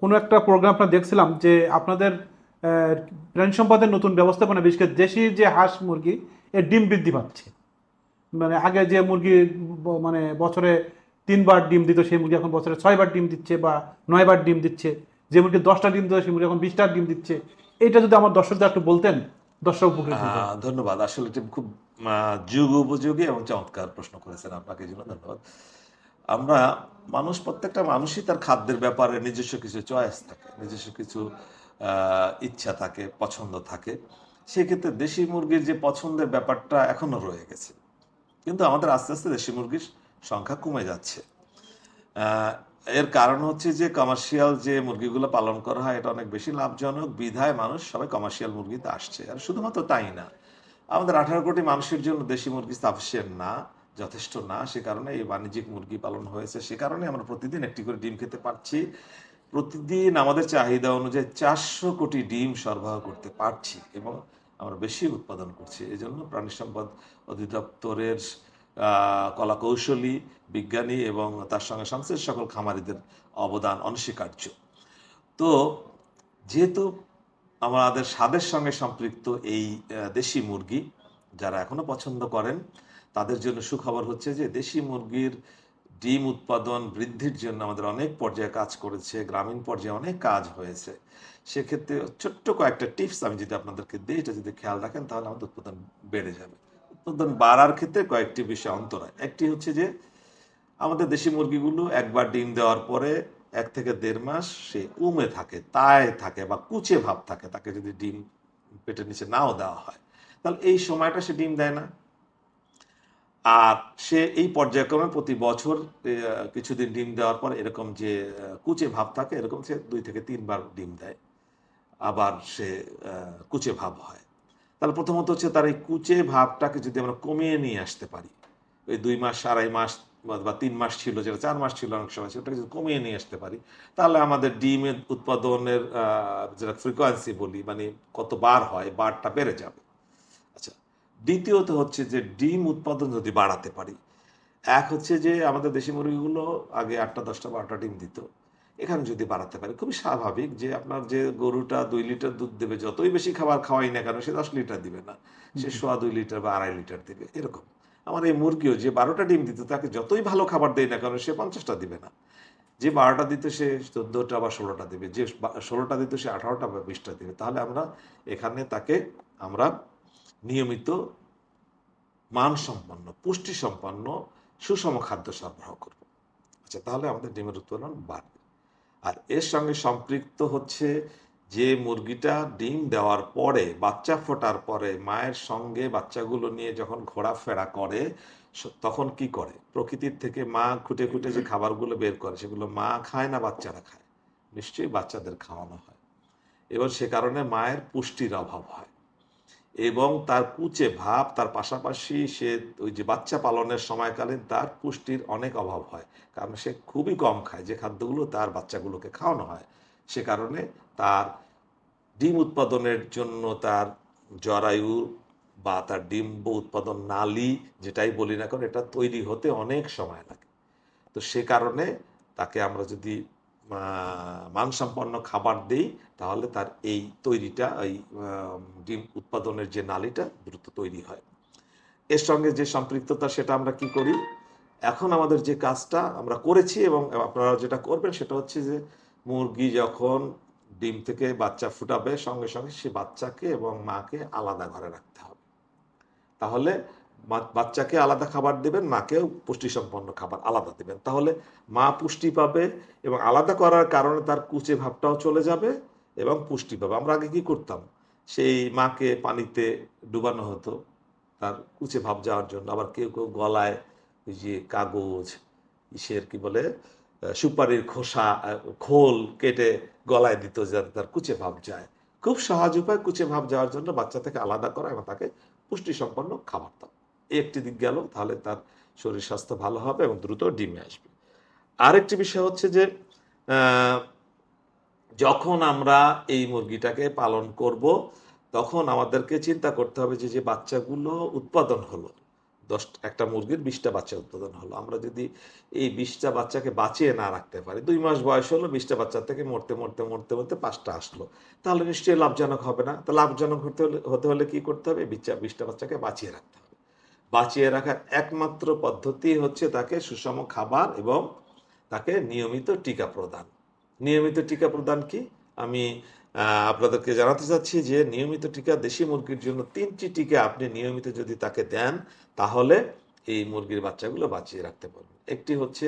কোনো একটা প্রোগ্রাম আপনার দেখছিলাম যে আপনাদের প্রাণী সম্পদের নতুন ব্যবস্থাপনা, বিশেষ করে দেশি যে হাঁস মুরগি, এর ডিম বৃদ্ধি পাচ্ছে। মানে আগে যে মুরগি মানে বছরে তিনবার ডিম দিত, সেই মুরগি এখন বছরে ছয়বার ডিম দিচ্ছে বা নয়বার ডিম দিচ্ছে। যে মুরগি দশটা ডিম দিত, সেই মুরগি এখন বিশটা ডিম দিচ্ছে। এটা যদি আমার দর্শকদের একটু বলতেন, দর্শক উপকৃত ধন্যবাদ। আসলে খুব যুগ উপযোগী এবং চমৎকার প্রশ্ন করেছেন আপনাকে জন্য ধন্যবাদ। আমরা মানুষ, প্রত্যেকটা মানুষই তার খাদ্যের ব্যাপারে নিজস্ব কিছু চয়েস থাকে, নিজস্ব কিছু ইচ্ছা থাকে, পছন্দ থাকে। সেক্ষেত্রে দেশি মুরগির যে পছন্দের ব্যাপারটা এখনও রয়ে গেছে। কিন্তু আমাদের আস্তে আস্তে দেশি মুরগির সংখ্যা কমে যাচ্ছে। এর কারণ হচ্ছে যে কমার্শিয়াল যে মুরগিগুলো পালন করা হয়, এটা অনেক বেশি লাভজনক, বিধায় মানুষ সবাই কমার্শিয়াল মুরগিতে আসছে। আর শুধুমাত্র তাই না, আমাদের আঠারো কোটি মানুষের জন্য দেশি মুরগি সাফিসিয়েন্ট না। যথেষ্ট না, সে কারণে এই বাণিজ্যিক মুরগি পালন হয়েছে। সে কারণে আমরা প্রতিদিন একটি করে ডিম খেতে পারছি। প্রতিদিন আমাদের চাহিদা অনুযায়ী চারশো কোটি ডিম সরবরাহ করতে পারছি এবং আমরা বেশি উৎপাদন করছি। এই জন্য প্রাণী সম্পদ অধিদপ্তরের কলাকৌশলী, বিজ্ঞানী এবং তার সঙ্গে সংশ্লিষ্ট সকল খামারিদের অবদান অনস্বীকার্য। তো যেহেতু আমাদের স্বাদের সঙ্গে সম্পৃক্ত এই দেশি মুরগি যারা এখনও পছন্দ করেন তাদের জন্য সুখবর হচ্ছে যে দেশি মুরগির ডিম উৎপাদন বৃদ্ধির জন্য আমাদের অনেক পর্যায়ে কাজ করেছে, গ্রামীণ পর্যায়ে অনেক কাজ হয়েছে। সেক্ষেত্রে ছোট্ট কয়েকটা টিপস আমি যদি আপনাদেরকে দিই, এটা যদি খেয়াল রাখেন তাহলে আমাদের উৎপাদন বেড়ে যাবে। উৎপাদন বাড়ার ক্ষেত্রে কয়েকটি বিষয় অন্তরায় একটি হচ্ছে যে আমাদের দেশি মুরগিগুলো একবার ডিম দেওয়ার পরে এক থেকে দেড় মাস সে উমে থাকে, তায় থাকে বা কুচে ভাব থাকে, তাকে যদি ডিম পেটের নিচে নাও দেওয়া হয়। তাহলে এই সময়টা সে ডিম দেয় না। আর সে এই পর্যায়ক্রমে প্রতি বছর কিছুদিন ডিম দেওয়ার পর এরকম যে কুচে ভাব থাকে, এরকম সে দুই থেকে তিনবার ডিম দেয়। আবার সে কুচে ভাব হয়। তাহলে প্রথমত হচ্ছে তার এই কুচে ভাবটাকে যদি আমরা কমিয়ে নিয়ে আসতে পারি, ওই দুই মাস, আড়াই মাস বা- তিন মাস ছিল, যেটা চার মাস ছিল অনেক সময়, সেটাকে যদি কমিয়ে নিয়ে আসতে পারি, তাহলে আমাদের ডিমের উৎপাদনের যেটা ফ্রিকোয়েন্সি বলি মানে কত বার হয়, বারটা বেড়ে যাবে। দ্বিতীয়ত হচ্ছে যে ডিম উৎপাদন যদি বাড়াতে পারি এক হচ্ছে যে আমাদের দেশি মুরগিগুলো আগে আটটা দশটা বারোটা ডিম দিত। এখানে যদি বাড়াতে পারি খুবই স্বাভাবিক যে আপনার যে গরুটা দুই লিটার দুধ দেবে যতই বেশি খাবার খাওয়াই না কেন সে দশ লিটার দিবে না। সে সোয়া দুই লিটার বা আড়াই লিটার দিবে এরকম। আমার এই মুরগিও যে বারোটা ডিম দিত তাকে যতই ভালো খাবার দেয় না কেন সে পঞ্চাশটা দিবে না। যে বারোটা দিত সে চোদ্দোটা বা ষোলোটা দেবে। যে ষোলোটা দিত সে আঠারোটা বা বিশটা দেবে। তাহলে আমরা এখানে তাকে আমরা নিয়মিত মানসম্পন্ন পুষ্টি সম্পন্ন সুষম খাদ্য সরবরাহ করব। আচ্ছা তাহলে আমাদের ডিমের উৎপাদন বাড়বে। আর এর সঙ্গে সম্পৃক্ত হচ্ছে যে মুরগিটা ডিম দেওয়ার পরে, বাচ্চা ফোটার পরে, মায়ের সঙ্গে বাচ্চাগুলো নিয়ে যখন ঘোরাফেরা করে তখন কি করে? প্রকৃতির থেকে মা খুঁটে খুঁটে যে খাবারগুলো বের করে, সেগুলো মা খায় না বাচ্চারা খায়? নিশ্চয়ই বাচ্চাদের খাওয়ানো হয়। এবার সে কারণে মায়ের পুষ্টির অভাব হয়। এবং তার কুচে ভাব, তার পাশাপাশি সে ওই যে বাচ্চা পালনের সময়কালীন তার পুষ্টির অনেক অভাব হয়। কারণ সে খুবই কম খায়, যে খাদ্যগুলো তার বাচ্চাগুলোকে খাওয়ানো হয়। সে কারণে তার ডিম উৎপাদনের জন্য তার জরায়ু বা তার ডিম্ব উৎপাদন নালি যেটাই বলি না কারণ এটা তৈরি হতে অনেক সময় লাগে। তো সে কারণে তাকে আমরা যদি মানসম্পন্ন খাবার দেই, তাহলে তার এই তৈরিটা, এই ডিম উৎপাদনের যে নালিটা দ্রুত তৈরি হয়। এর সঙ্গে যে সম্পৃক্ততা, সেটা আমরা কি করি? এখন আমাদের যে কাজটা আমরা করেছি এবং আপনারা যেটা করবেন, সেটা হচ্ছে যে মুরগি যখন ডিম থেকে বাচ্চা ফুটাবে, সঙ্গে সঙ্গে সে বাচ্চাকে এবং মাকে আলাদা ঘরে রাখতে হবে। তাহলে বাচ্চাকে আলাদা খাবার দেবেন, মাকেও পুষ্টিসম্পন্ন খাবার আলাদা দেবেন। তাহলে মা পুষ্টি পাবে এবং আলাদা করার কারণে তার কুচে ভাবটাও চলে যাবে এবং পুষ্টি পাবে। আমরা আগে কি করতাম? সেই মাকে পানিতে ডুবানো হতো, তার কুচে ভাব যাওয়ার জন্য। আবার কেউ কেউ গলায় ওই যে কাগজ, ইসের কি বলে সুপারির খোসা খোল কেটে গলায় দিত যাতে তার কুচে ভাব যায়। খুব সহজ উপায়, কুচে ভাব যাওয়ার জন্য বাচ্চা থেকে আলাদা করা এবং তাকে পুষ্টি সম্পন্ন খাবার দাও। একটি দিক গেল, তাহলে তার শরীর স্বাস্থ্য ভালো হবে এবং দ্রুত ডিমে আসবে। আরেকটি বিষয় হচ্ছে যে যখন আমরা এই মুরগিটাকে পালন করব, তখন আমাদেরকে চিন্তা করতে হবে যে যে বাচ্চাগুলো উৎপাদন হলো, দশ, একটা মুরগির বিশটা বাচ্চা উৎপাদন হলো। আমরা যদি এই বিশটা বাচ্চাকে বাঁচিয়ে না রাখতে পারি, দুই মাস বয়স হলো, বিশটা বাচ্চা থেকে মরতে মরতে মরতে মরতে পাঁচটা আসলো, তাহলে নিশ্চয়ই লাভজনক হবে না। তো লাভজনক হতে হলে হতে হলে কি করতে হবে? বিশটা বিশটা বাচ্চাকে বাঁচিয়ে রাখতে হবে। বাঁচিয়ে রাখার একমাত্র পদ্ধতি হচ্ছে তাকে সুষম খাবার এবং তাকে নিয়মিত টিকা প্রদান। নিয়মিত টিকা প্রদান কি? আমি আপনাদেরকে জানাতে চাচ্ছি যে নিয়মিত টিকা দেশি মুরগির জন্য তিনটি টিকা আপনি নিয়মিত যদি তাকে দেন, তাহলে এই মুরগির বাচ্চাগুলো বাঁচিয়ে রাখতে পারবেন। একটি হচ্ছে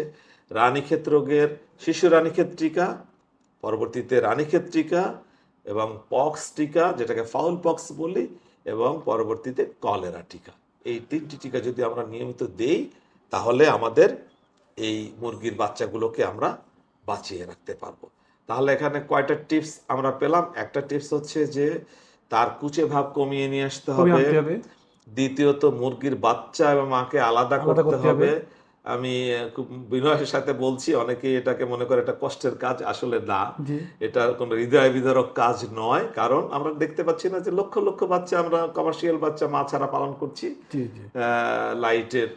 রানীক্ষেত রোগের শিশু রানীক্ষেত টিকা, পরবর্তীতে রানীক্ষেত টিকা এবং পক্স টিকা, যেটাকে ফাউল পক্স বলি, এবং পরবর্তীতে কলেরা টিকা। এই তিনটি টিকা যদি আমরা নিয়মিত দেই তাহলে আমাদের এই মুরগির বাচ্চাগুলোকে আমরা বাঁচিয়ে রাখতে পারব। তাহলে এখানে কয়টা টিপস আমরা পেলাম? একটা টিপস হচ্ছে যে তার কুচে ভাব কমিয়ে নিয়ে আসতে হবে। দ্বিতীয়ত মুরগির বাচ্চা এবং মাকে আলাদা করতে হবে। আমি খুব বিনয়ের সাথে বলছি অনেকেই এটাকে মনে করে এটা কষ্টের কাজ আসলে না। এটা কোনো হৃদয় বিদারক কাজ নয় কারণ আমরা দেখতে পাচ্ছি না যে লক্ষ লক্ষ বাচ্চা আমরা কমার্শিয়াল বাচ্চা মা ছাড়া পালন করছি। লাইটের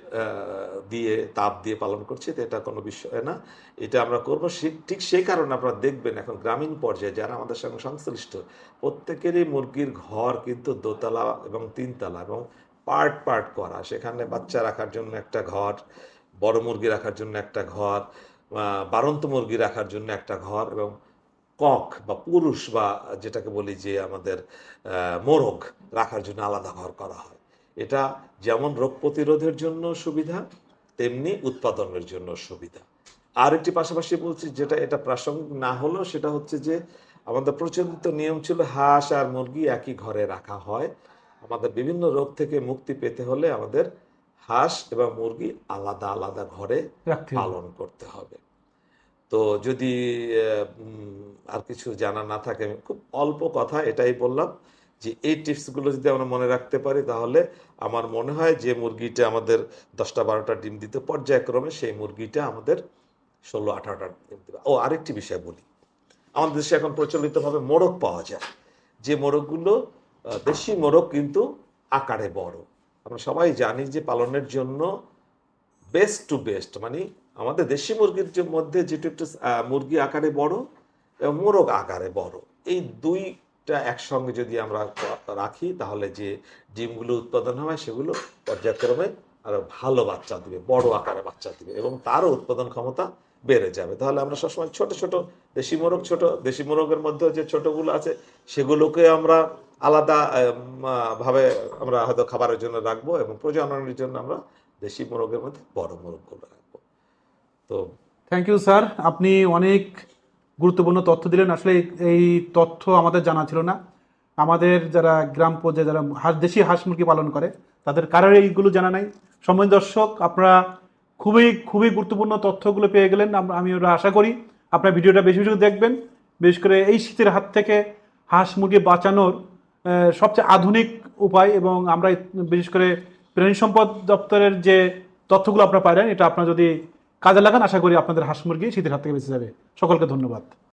দিয়ে তাপ দিয়ে পালন করছি তো এটা কোনো বিষয় না। এটা আমরা করব সে- ঠিক সেই কারণে আপনারা দেখবেন এখন গ্রামীণ পর্যায়ে যারা আমাদের সঙ্গে সংশ্লিষ্ট প্রত্যেকেরই মুরগির ঘর কিন্তু দোতলা এবং তিনতলা এবং পার্ট পার্ট করা। সেখানে বাচ্চা রাখার জন্য একটা ঘর বড় মুরগি রাখার জন্য একটা ঘর আহ, বাড়ন্ত মুরগি রাখার জন্য একটা ঘর এবং কক বা পুরুষ বা যেটাকে বলি যে আমাদের মোরগ রাখার জন্য আলাদা ঘর করা হয়। এটা যেমন রোগ প্রতিরোধের জন্য সুবিধা তেমনি উৎপাদনের জন্য সুবিধা। আর একটি পাশাপাশি বলছি যেটা এটা প্রাসঙ্গিক না হলেও সেটা হচ্ছে যে আমাদের প্রচলিত নিয়ম ছিল হাঁস আর মুরগি একই ঘরে রাখা হয়। আমাদের বিভিন্ন রোগ থেকে মুক্তি পেতে হলে আমাদের হাঁস এবং মুরগি আলাদা আলাদা ঘরে পালন করতে হবে। তো যদি আর কিছু জানা না থাকে আমি খুব অল্প কথা এটাই বললাম যে এই টিপসগুলো যদি আমরা মনে রাখতে পারি তাহলে আমার মনে হয় যে মুরগিটা আমাদের দশটা বারোটা ডিম দিতে পর্যায়ক্রমে সেই মুরগিটা আমাদের ষোলো আঠারোটা ডিম দেবে। ও আরেকটি বিষয় বলি। আমাদের দেশে এখন প্রচলিতভাবে মোরগ পাওয়া যায়। যে মোরগগুলো দেশি মোরগ কিন্তু আকারে বড়। আমরা সবাই জানি যে পালনের জন্য বেস্ট টু বেস্ট মানে আমাদের দেশি মুরগির যে মধ্যে যেটা একটু মুরগি আকারে বড় এবং মোরগ আকারে বড়। এই দুইটা একসঙ্গে যদি আমরা রাখি, তাহলে যে ডিমগুলো উৎপাদন হয় সেগুলো পর্যায়ক্রমে আরও ভালো বাচ্চা দিবে, বড় আকারে বাচ্চা দিবে এবং তারও উৎপাদন ক্ষমতা বেড়ে যাবে। তাহলে আমরা সবসময় ছোট ছোট, দেশি মোরগ, ছোট, দেশি মোরগের মধ্যে যে ছোটগুলো আছে, সেগুলোকে আমরা আলাদা ভাবে আমরা হয়তো খাবারের জন্য রাখব এবং প্রজননের জন্য আমরা দেশি মোরগের মধ্যে বড় মোরগগুলো রাখব। তো থ্যাংক ইউ স্যার আপনি অনেক গুরুত্বপূর্ণ তথ্য দিলেন। আসলে এই- তথ্য আমাদের জানা ছিল না। আমাদের যারা গ্রাম পর্যায়ে, যারা হাঁস, দেশি হাঁস মুরগি পালন করে, তাদের কারোর এইগুলো জানা নাই। সময় দর্শক, আপনারা খুবই খুবই গুরুত্বপূর্ণ তথ্যগুলো পেয়ে গেলেন। আমি ওরা আশা করি আপনার ভিডিওটা বেশি বেশি দেখবেন। বিশেষ করে এই শীতের হাত থেকে হাঁস মুরগি বাঁচানোর সবচেয়ে আধুনিক উপায় এবং আমরা বিশেষ করে প্রাণী সম্পদ দপ্তরের যে তথ্যগুলো আপনারা পাইলেন, এটা আপনারা যদি কাজে লাগান, আশা করি আপনাদের হাঁস মুরগি শীতের হাত থেকে বেঁচে যাবে। সকলকে ধন্যবাদ।